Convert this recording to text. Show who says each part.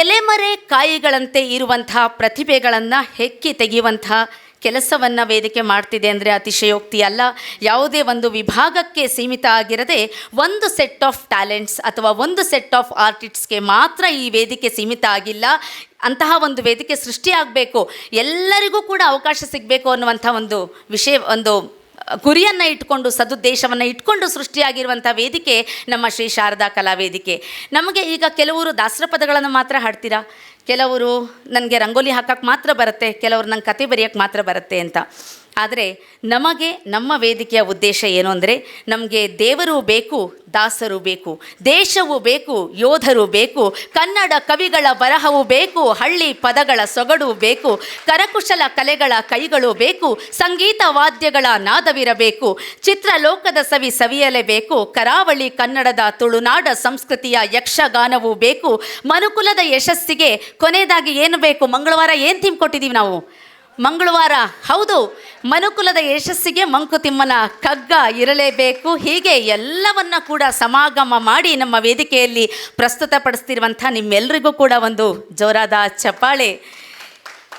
Speaker 1: ಎಲೆಮರೆ ಕಾಯಿಗಳಂತೆ ಇರುವಂತಹ ಪ್ರತಿಭೆಗಳನ್ನು ಹೆಕ್ಕಿ ತೆಗೆಯುವಂತಹ ಕೆಲಸವನ್ನು ವೇದಿಕೆ ಮಾಡ್ತಿದೆ ಅಂದರೆ ಅತಿಶಯೋಕ್ತಿ ಅಲ್ಲ. ಯಾವುದೇ ಒಂದು ವಿಭಾಗಕ್ಕೆ ಸೀಮಿತ ಆಗಿರದೆ ಒಂದು ಸೆಟ್ ಆಫ್ ಟ್ಯಾಲೆಂಟ್ಸ್ ಅಥವಾ ಒಂದು ಸೆಟ್ ಆಫ್ ಆರ್ಟಿಸ್ಟ್ಸ್ಗೆ ಮಾತ್ರ ಈ ವೇದಿಕೆ ಸೀಮಿತ ಆಗಿಲ್ಲ. ಅಂತಹ ಒಂದು ವೇದಿಕೆ ಸೃಷ್ಟಿಯಾಗಬೇಕು ಎಲ್ಲರಿಗೂ ಕೂಡ ಅವಕಾಶ ಸಿಗಬೇಕು ಅನ್ನುವಂಥ ಒಂದು ವಿಷಯ, ಒಂದು ಗುರಿಯನ್ನು ಇಟ್ಕೊಂಡು ಸದುದ್ದೇಶವನ್ನು ಇಟ್ಕೊಂಡು ಸೃಷ್ಟಿಯಾಗಿರುವಂಥ ವೇದಿಕೆ ನಮ್ಮ ಶ್ರೀ ಶಾರದಾ ಕಲಾ ವೇದಿಕೆ. ನಮಗೆ ಈಗ ಕೆಲವರು ದಾಸರ ಪದಗಳನ್ನು ಮಾತ್ರ ಹಾಡ್ತೀರಾ? ಕೆಲವರು ನನಗೆ ರಂಗೋಲಿ ಹಾಕಕ್ಕೆ ಮಾತ್ರ ಬರುತ್ತೆ, ಕೆಲವರು ನಂಗೆ ಕತೆ ಬರೆಯೋಕ್ಕೆ ಮಾತ್ರ ಬರುತ್ತೆ ಅಂತ. ಆದರೆ ನಮಗೆ ನಮ್ಮ ವೇದಿಕೆಯ ಉದ್ದೇಶ ಏನು ಅಂದರೆ ನಮಗೆ ದೇವರು ಬೇಕು, ದಾಸರು ಬೇಕು, ದೇಶವು ಬೇಕು, ಯೋಧರು ಬೇಕು, ಕನ್ನಡ ಕವಿಗಳ ಬರಹವು ಬೇಕು, ಹಳ್ಳಿ ಪದಗಳ ಸೊಗಡು ಬೇಕು, ಕರಕುಶಲ ಕಲೆಗಳ ಕೈಗಳು ಬೇಕು, ಸಂಗೀತ ವಾದ್ಯಗಳ ನಾದವಿರಬೇಕು, ಚಿತ್ರಲೋಕದ ಸವಿ ಸವಿಯಲೇಬೇಕು, ಕರಾವಳಿ ಕನ್ನಡದ ತುಳುನಾಡ ಸಂಸ್ಕೃತಿಯ ಯಕ್ಷಗಾನವೂ ಬೇಕು, ಮನುಕುಲದ ಯಶಸ್ಸಿಗೆ ಕೊನೆಯದಾಗಿ ಏನು ಬೇಕು? ಮಂಗಳವಾರ ಏನು ಥೀಮ್ ಕೊಟ್ಟಿದ್ದೀವಿ ನಾವು? ಮಂಗಳವಾರ. ಹೌದು, ಮನುಕುಲದ ಯಶಸ್ಸಿಗೆ ಮಂಕುತಿಮ್ಮನ ಕಗ್ಗ ಇರಲೇಬೇಕು. ಹೀಗೆ ಎಲ್ಲವನ್ನ ಕೂಡ ಸಮಾಗಮ ಮಾಡಿ ನಮ್ಮ ವೇದಿಕೆಯಲ್ಲಿ ಪ್ರಸ್ತುತಪಡಿಸ್ತಿರುವಂಥ ನಿಮ್ಮೆಲ್ಲರಿಗೂ ಕೂಡ ಒಂದು ಜೋರಾದ ಚಪ್ಪಾಳೆ.